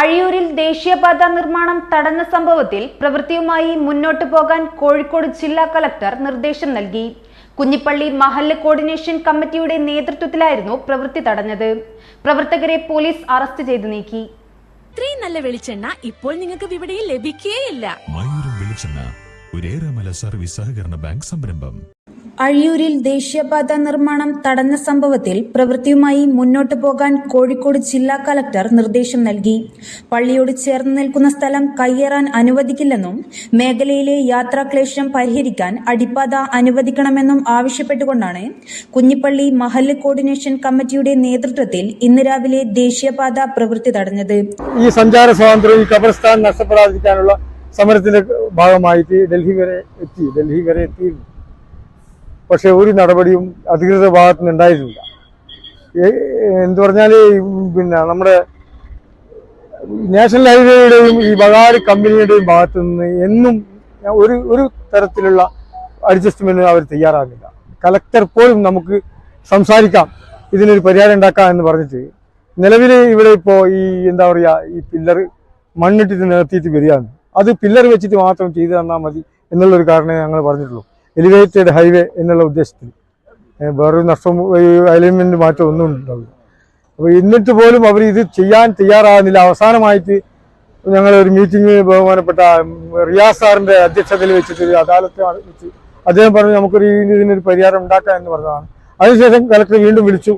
അഴിയൂരിൽ ദേശീയപാത നിർമ്മാണം തടഞ്ഞ സംഭവത്തിൽ പ്രവൃത്തിയുമായി മുന്നോട്ടു പോകാൻ കോഴിക്കോട് ജില്ലാ കലക്ടർ നിർദ്ദേശം നൽകി. കുഞ്ഞിപ്പള്ളി മഹല്ല് കോർഡിനേഷൻ കമ്മിറ്റിയുടെ നേതൃത്വത്തിലായിരുന്നു പ്രവൃത്തി തടഞ്ഞത്. പ്രവർത്തകരെ പോലീസ് അറസ്റ്റ് ചെയ്തു നീക്കി. ഇത്രയും നല്ല വെളിച്ചെണ്ണ ഇപ്പോൾ നിങ്ങൾക്ക് വിപണിയിൽ ലഭിക്കുകയില്ല സർവീസ് സഹകരണ ബാങ്ക് സംരംഭം. അഴിയൂരിൽ ദേശീയപാത നിർമ്മാണം തടഞ്ഞ സംഭവത്തിൽ പ്രവൃത്തിയുമായി മുന്നോട്ടു പോകാൻ കോഴിക്കോട് ജില്ലാ കലക്ടർ നിർദ്ദേശം നൽകി. പള്ളിയോട് ചേർന്ന് നിൽക്കുന്ന സ്ഥലം കയ്യേറാൻ അനുവദിക്കില്ലെന്നും മേഖലയിലെ യാത്രാക്ലേശം പരിഹരിക്കാൻ അടിപ്പാത അനുവദിക്കണമെന്നും ആവശ്യപ്പെട്ടുകൊണ്ടാണ് കുഞ്ഞിപ്പള്ളി മഹല്ല് കോർഡിനേഷൻ കമ്മിറ്റിയുടെ നേതൃത്വത്തിൽ ഇന്ന് രാവിലെ ദേശീയപാത പ്രവൃത്തി തടഞ്ഞത്. ഈ സഞ്ചാര സ്വാതന്ത്ര്യം ഈ ഖബർസ്ഥാൻ നഷ്ടപ്പെടാതിരിക്കാനുള്ള സമരത്തിന്റെ ഭാഗമായിട്ട് ഡൽഹി വരെ എത്തി. ഡൽഹി വരെ എത്തിയിരുന്നു. പക്ഷെ ഒരു നടപടിയും അധികൃത ഭാഗത്തു നിന്ന് എന്തു പറഞ്ഞാൽ പിന്നെ നമ്മുടെ നാഷണൽ ഹൈവേയുടെയും ഈ ബഗാരി കമ്പനിയുടെയും ഭാഗത്തു നിന്ന് എന്നും ഒരു ഒരു തരത്തിലുള്ള അഡ്ജസ്റ്റ്മെന്റ് അവർ തയ്യാറാകില്ല കലക്ടർ പോലും നമുക്ക് സംസാരിക്കാം ഇതിനൊരു പരിഹാരം ഉണ്ടാക്കാം എന്ന് പറഞ്ഞിട്ട്. നിലവിൽ ഇവിടെ ഇപ്പോൾ ഈ എന്താ പറയുക ഈ പില്ലർ മണ്ണിട്ടിട്ട് നിർത്തിയിട്ട് വരികയാണ്. അത് പില്ലർ വെച്ചിട്ട് മാത്രം ചെയ്തു തന്നാൽ മതി എന്നുള്ളൊരു കാരണമേ ഞങ്ങൾ പറഞ്ഞിട്ടുള്ളൂ. എലിവേറ്റഡ് ഹൈവേ എന്നുള്ള ഉദ്ദേശത്തിൽ. വേറൊരു നഷ്ടം അലൈൻമെന്റ് മാറ്റം ഒന്നും ഉണ്ടാവില്ല. അപ്പോൾ എന്നിട്ട് പോലും അവർ ഇത് ചെയ്യാൻ തയ്യാറാകുന്നില്ല. അവസാനമായിട്ട് ഞങ്ങൾ ഒരു മീറ്റിംഗ് ബഹുമാനപ്പെട്ട റിയാസ് സാറിന്റെ അധ്യക്ഷതയിൽ വെച്ചിട്ട് അദാലത്ത് വെച്ച് അദ്ദേഹം പറഞ്ഞു നമുക്കൊരു ഇതിനൊരു പരിഹാരം ഉണ്ടാക്കാം എന്ന് പറഞ്ഞതാണ്. അതിനുശേഷം കലക്ടർ വീണ്ടും വിളിച്ചു.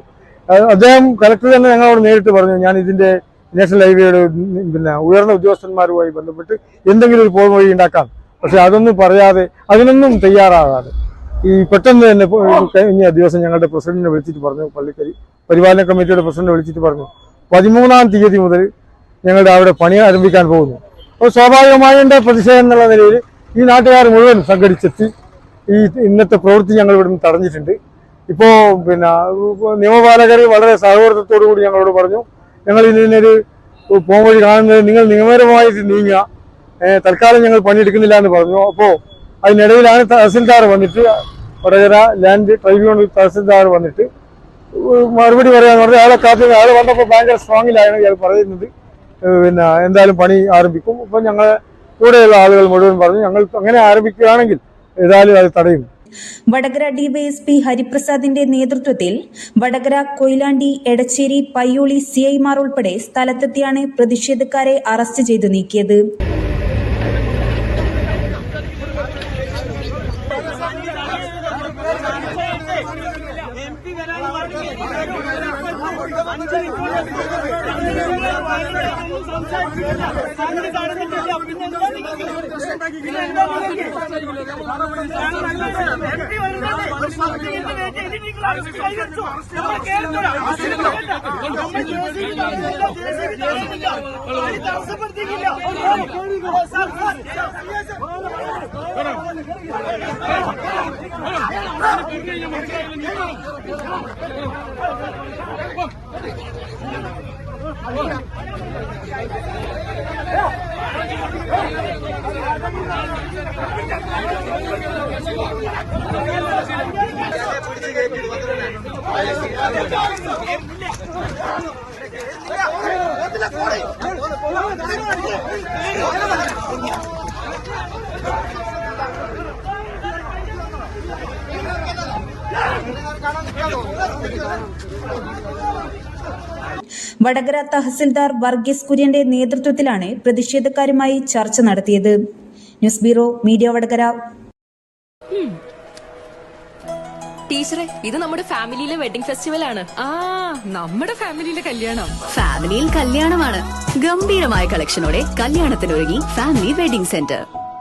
അദ്ദേഹം കലക്ടർ തന്നെ ഞങ്ങളോട് നേരിട്ട് പറഞ്ഞു ഞാൻ ഇതിന്റെ നാഷണൽ ഹൈവേയുടെ പിന്നെ ഉയർന്ന ഉദ്യോഗസ്ഥന്മാരുമായി ബന്ധപ്പെട്ട് എന്തെങ്കിലും ഒരു പോം വഴി ഉണ്ടാക്കാം. പക്ഷെ അതൊന്നും പറയാതെ അതിനൊന്നും തയ്യാറാകാതെ. ഈ പെട്ടെന്ന് തന്നെ കഴിഞ്ഞ ദിവസം ഞങ്ങളുടെ പ്രസിഡന്റിനെ വിളിച്ചിട്ട് പറഞ്ഞു പള്ളിക്കരി പരിപാലന കമ്മിറ്റിയുടെ പ്രസിഡന്റ് വിളിച്ചിട്ട് പറഞ്ഞു പതിമൂന്നാം തീയതി മുതൽ ഞങ്ങളുടെ അവിടെ പണി ആരംഭിക്കാൻ പോകുന്നു. അപ്പോൾ സ്വാഭാവികമായ പ്രതിഷേധം എന്നുള്ള നിലയിൽ ഈ നാട്ടുകാർ മുഴുവൻ സംഘടിച്ചെത്തി ഈ ഇന്നത്തെ പ്രവൃത്തി ഞങ്ങൾ ഇവിടുന്ന് തടഞ്ഞിട്ടുണ്ട്. ഇപ്പോൾ പിന്നെ നിയമപാലകർ വളരെ സഹകരണത്തോടു കൂടി ഞങ്ങളോട് പറഞ്ഞു ഞങ്ങൾ ഇതിനൊരു പോംവഴി കാണുന്നത് നിങ്ങൾ നിയമപരമായിട്ട് നീങ്ങുക തൽക്കാലം ഞങ്ങൾ പണിയെടുക്കുന്നില്ല എന്ന് പറഞ്ഞു. അപ്പോൾ അതിനിടയിലാണ് തഹസിൽദാർ വന്നിട്ട് വടകര ലാൻഡ് ട്രൈബ്യൂണൽ തഹസിൽദാർ വന്നിട്ട് മറുപടി പറയാന്ന് പറഞ്ഞാൽ അയാളെ കാത്തി അയാൾ വന്നപ്പോൾ ഭയങ്കര സ്ട്രോങ്ങിലാണ് ഇയാൾ പറയുന്നത്. പിന്നെ എന്തായാലും പണി ആരംഭിക്കും. ഇപ്പം ഞങ്ങളെ കൂടെയുള്ള ആളുകൾ മുഴുവൻ പറഞ്ഞു ഞങ്ങൾ അങ്ങനെ ആരംഭിക്കുകയാണെങ്കിൽ ഏതായാലും അത് തടയും. വടകര ഡിവൈഎസ്പി ഹരിപ്രസാദിന്റെ നേതൃത്വത്തിൽ വടകര കൊയിലാണ്ടി എടച്ചേരി പയ്യോളി സിഐമാർ ഉൾപ്പെടെ സ്ഥലത്തെത്തിയാണ് പ്രതിഷേധക്കാരെ അറസ്റ്റ് ചെയ്തു നീക്കിയത്. തടസ്സപ്പെടുത്തിയില്ല സർക്കാർ போடி വടകര തഹസിൽദാർ വർഗീസ് കുര്യന്റെ നേതൃത്വത്തിലാണ് പ്രതിഷേധക്കാരുമായി ചർച്ച നടത്തിയത്. News bureau media Vadakara. ടീച്ചറെ ഇത് നമ്മുടെ ഫാമിലിയിലെ വെഡിങ് ഫെസ്റ്റിവൽ ആണ്. ആ നമ്മുടെ ഫാമിലിയിലെ കല്യാണം. ഫാമിലിയിൽ കല്യാണമാണ്. ഗംഭീരമായ കളക്ഷനോടെ കല്യാണത്തിനൊരുങ്ങി ഫാമിലി വെഡിംഗ് സെന്റർ.